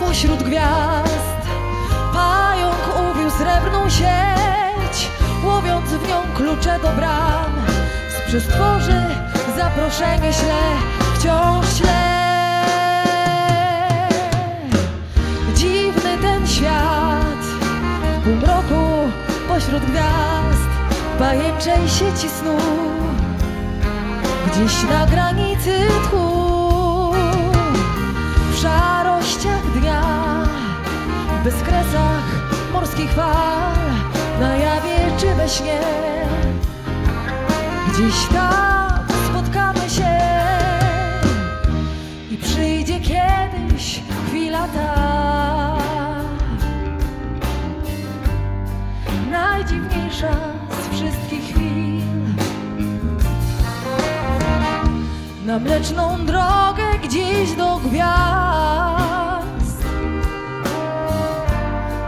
pośród gwiazd. Pająk uwił srebrną sieć Łowiąc w nią klucze do bram. Z przestworzy zaproszenie śle Wciąż śle Dziwny ten świat W półmroku pośród gwiazd Pajęczej sieci snu. Gdzieś na granicy tchu W bezkresach morskich fal Na jawie czy we śnie. Gdzieś tam spotkamy się I przyjdzie kiedyś chwila ta. Najdziwniejsza z wszystkich chwil. Na mleczną drogę gdzieś do gwiazd.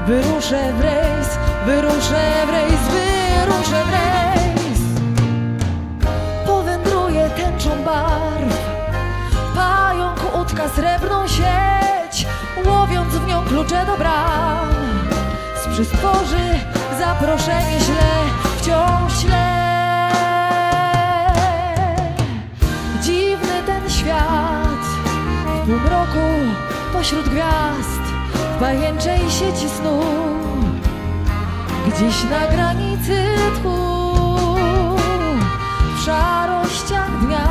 Wyruszę w rejs, wyruszę w rejs, wyruszę w rejs. Powędruję tęczą barw, pająk utka srebrną sieć, łowiąc w nią klucze do bram. Z przystworzy zaproszenie śle, wciąż śle. Dziwny ten świat W półmroku pośród gwiazd W pajęczej sieci snu. Gdzieś na granicy tchu. W szarościach dnia.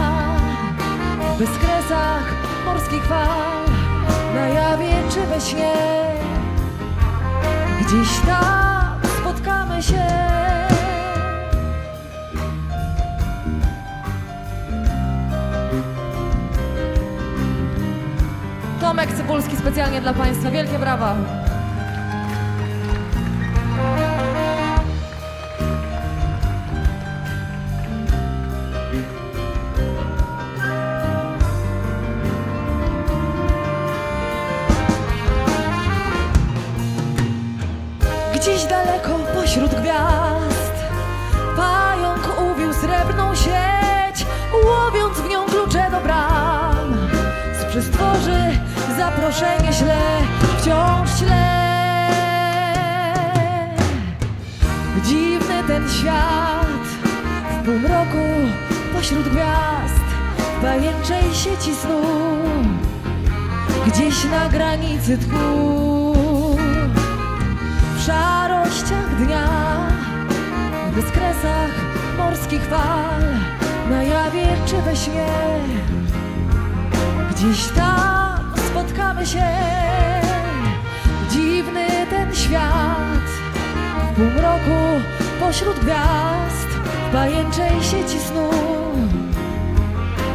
W bezkresach morskich fal. Na jawie czy we śnie. Gdzieś tam spotkamy się Tomek Cybulski specjalnie dla Państwa. Wielkie brawa. Gdzieś daleko pośród gwiazd Z przestworzy zaproszenie śle Wciąż śle Dziwny ten świat W półmroku pośród gwiazd W pajęczej sieci snu Gdzieś na granicy tchu w szarościach dnia, w bezkresach morskich fal, na jawie czy we śnie. Gdzieś tam spotkamy się, dziwny ten świat, w półmroku pośród gwiazd, w pajęczej sieci snu,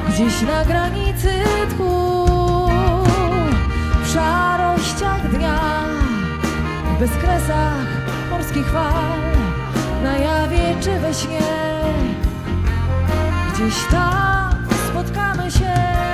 gdzieś na granicy tchu, w szarościach dnia w bezkresach morskich fal, na jawie czy we śnie. Gdzieś tam spotkamy się.